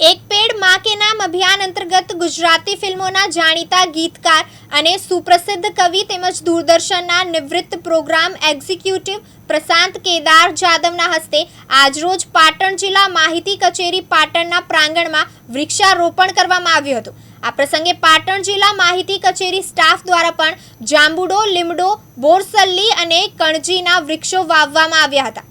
એક પેડમાં કે નામ અભિયાન અંતર્ગત ગુજરાતી ફિલ્મોના જાણીતા ગીતકાર અને સુપ્રસિદ્ધ કવિ તેમજ દૂરદર્શનના નિવૃત્ત પ્રોગ્રામ એક્ઝિક્યુટિવ પ્રશાંત કેદાર જાદવના હસ્તે આજરોજ પાટણ જિલ્લા માહિતી કચેરી પાટણના પ્રાંગણમાં વૃક્ષારોપણ કરવામાં આવ્યું હતું. આ પ્રસંગે પાટણ જિલ્લા માહિતી કચેરી સ્ટાફ દ્વારા પણ જાંબુડો, લીમડો, બોરસલ્લી અને કણજીના વૃક્ષો વાવવામાં આવ્યા હતા.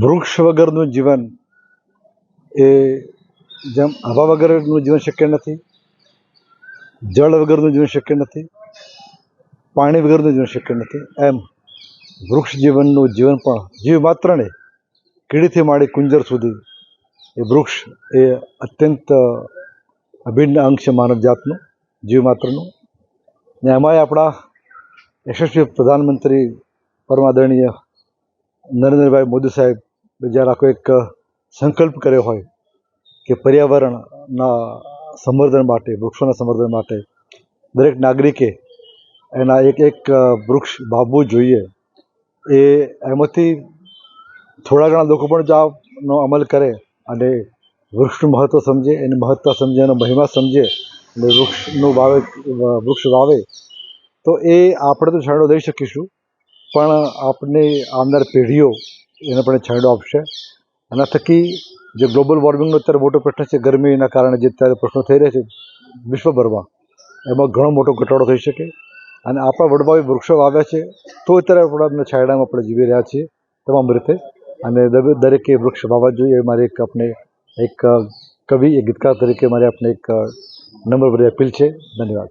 વૃક્ષ વગરનું જીવન એ જેમ હવા વગરનું જીવન શક્ય નથી, જળ વગરનું જીવન શક્ય નથી, પાણી વગરનું જીવન શક્ય નથી, એમ વૃક્ષ જીવનનું જીવન પણ જીવ માત્રને કીડીથી માંડી કુંજર સુધી એ વૃક્ષ એ અત્યંત અભિન્ન અંગ છે માનવ જાતનું, જીવ માત્રનું. ને એમાંય આપણા યશસ્વી પ્રધાનમંત્રી પરમાદરણીય નરેન્દ્રભાઈ મોદી સાહેબ જ્યારે આખો એક સંકલ્પ કર્યો હોય કે પર્યાવરણના સંવર્ધન માટે, વૃક્ષોના સંવર્ધન માટે દરેક નાગરિકે એના એક એક વૃક્ષ વાવવું જોઈએ. એ એમાંથી થોડા ઘણા લોકો પણ જો આનો અમલ કરે અને વૃક્ષનું મહત્ત્વ સમજે, એની મહત્તા સમજે, એનો મહિમા સમજે અને વૃક્ષનું વાવે વૃક્ષ વાવે. તો એ આપણે તો છાંડો દઈ શકીશું. પણ આપની આવનાર પેઢીઓ એને પણ છાંયડો આપશે. આના થકી જે ગ્લોબલ વોર્મિંગનો અત્યારે મોટો પ્રશ્ન છે, ગરમીના કારણે જે અત્યારે પ્રશ્નો થઈ રહ્યા છે વિશ્વભરમાં, એમાં ઘણો મોટો ઘટાડો થઈ શકે. અને આપણા વડવાઓએ વૃક્ષો વાવ્યા છે, તો અત્યારે આપણે છાંયડામાં આપણે જીવી રહ્યા છીએ તમામ રીતે. અને દરેકે વૃક્ષ વાવવા જોઈએ. એ મારી એક આપણે એક કવિ, એક ગીતકાર તરીકે મારી આપણે એક નંબર પર અપીલ છે. ધન્યવાદ.